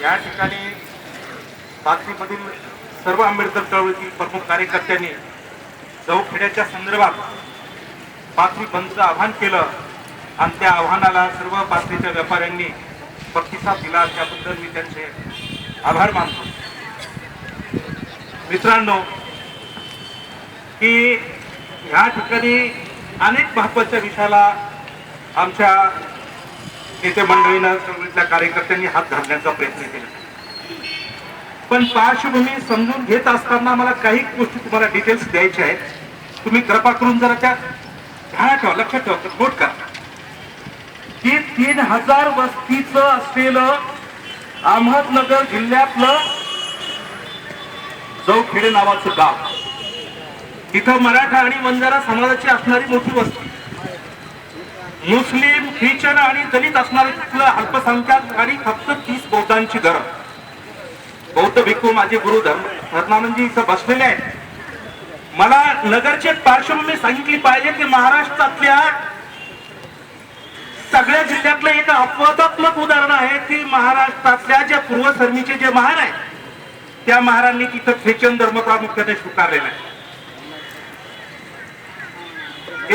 या ठिकाणी बातमीमधील सर्व आंबेडकर चळवळीतील प्रमुख कार्यकर्त्यांनी चौखेड्याच्या संदर्भात बातमी बंदचं आव्हान केलं आणि त्या आव्हानाला सर्व पाथरीच्या व्यापाऱ्यांनी प्रतिसाद दिला. त्याबद्दल मी त्यांचे आभार मानतो. मित्रांनो की ह्या ठिकाणी अनेक महत्त्वाच्या विषयाला आमच्या नेते मंडळीनं चळवळीतल्या कार्यकर्त्यांनी हात घालण्याचा प्रयत्न केला. पण पार्श्वभूमी समजून घेत असताना मला काही गोष्टी तुम्हाला डिटेल्स द्यायच्या आहेत. तुम्ही कृपा करून जरा त्या ध्यानात ठेवा लक्षात ठेवा नोट करा. की तीन हजार वस्तीचं असलेलं अहमदनगर जिल्ह्यातलं जवखेडे नावाचं गाव. तिथं मराठा आणि वंजारा समाजाची असणारी मोठी वस्ती. मुस्लिम ख्रिश्चन आणि दलित असणारे तिथलं अल्पसंख्याक आणि फक्त तीस बौद्धांची गरज? बौद्ध भिक्खू माझे गुरु धर्म धर्मानंदजी इथं बसलेले आहेत. मला नगरचे पार्श्वभूमी सांगितली पाहिजे की महाराष्ट्रातल्या सगळ्या जिल्ह्यातलं एक अपवादात्मक उदाहरण आहे की महाराष्ट्रातल्या ज्या पूर्वसरणीचे जे महार आहेत त्या महारांनी तिथं ख्रिश्चन धर्म प्रामुख्याने स्वीकारलेला आहे.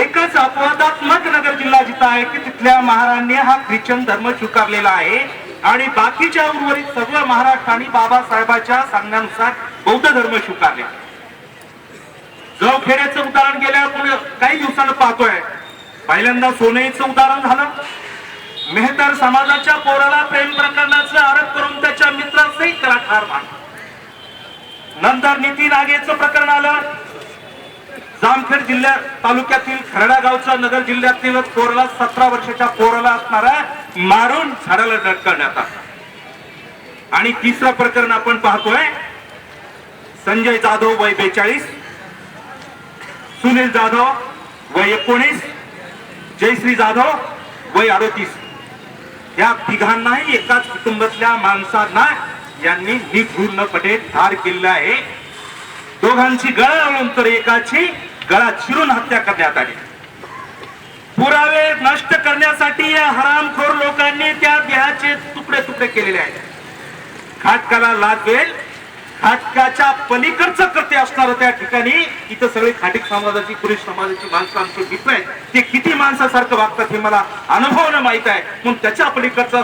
एकच अपवादात्मक नगर जिल्हा जिथं आहे की तिथल्या महाराणी हा ख्रिश्चन धर्म स्वीकारलेला आहे. आणि बाकीच्या उर्वरित सर्व महाराष्ट्राने बाबासाहेबाच्या सांगण्यानुसार बौद्ध धर्म स्वीकारले. जवखेड्याचं उदाहरण गेल्या आपण काही दिवसानं पाहतोय. पहिल्यांदा सोनेचं उदाहरण झालं. मेहतर समाजाच्या पोराला प्रेम प्रकरणाचा आरोप करून त्याच्या मित्रासहित त्याला ठार मारलं नंतर नितीन आगेचं प्रकरण आलं. जामखेड जिल्ह्यात तालुक्यातील खरडा गावचा नगर जिल्ह्यातील पोरला सतरा वर्षाच्या पोराला असणारा मारून झाडाला डटकण्यात आला. आणि तिसरं प्रकरण आपण पाहतोय. संजय जाधव वय बेचाळीस सुनील जाधव वय एकोणीस जयश्री जाधव वय अडोतीस. या तिघांनाही एकाच कुटुंबातल्या माणसांना यांनी निघूर्णपणे ठार केलेला आहे. दोघांची गळा लावून तर एकाची गळा चिरून हत्या करण्यात आली. पुरावे नष्ट करण्यासाठी या हरामखोर लोकांनी त्या देहाचे तुकडे तुकडे केलेले आहेत. खाटकाला लागेल खाटकाच्या पलीकडचं कृत्य असणार त्या ठिकाणी इथं सगळे खाटिक समाजाची पुरुष समाजाची माणसं आमचे मित्र आहेत. ते किती माणसासारखं वागतात हे मला अनुभवणं माहीत आहे. म्हणून त्याच्या पलीकडचं